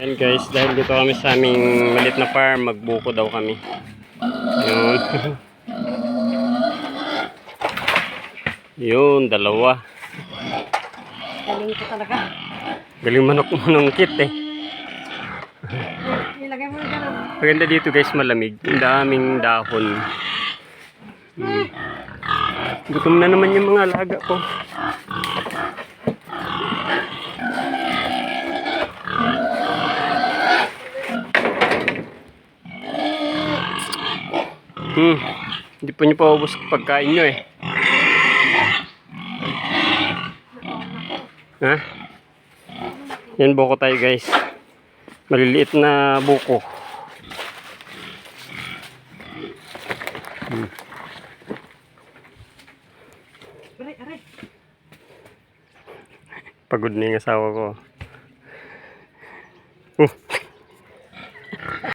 Yan guys, dahil dito kami sa aming malit na farm, magbuko daw kami. Yun. Yun, dalawa. Galing ko talaga. Galing manok manungkit eh. Ilagay mo na dyan. Maganda dito guys, malamig. Ang daming dahon. Hmm. Gutom na naman yung mga alaga ko. Hmm. Hindi pa niyo pa ubos pagkain niyo eh. Ha? Yan buko tayo guys. Maliliit na buko. Aray. Pagod na yung asawa ko. Uh.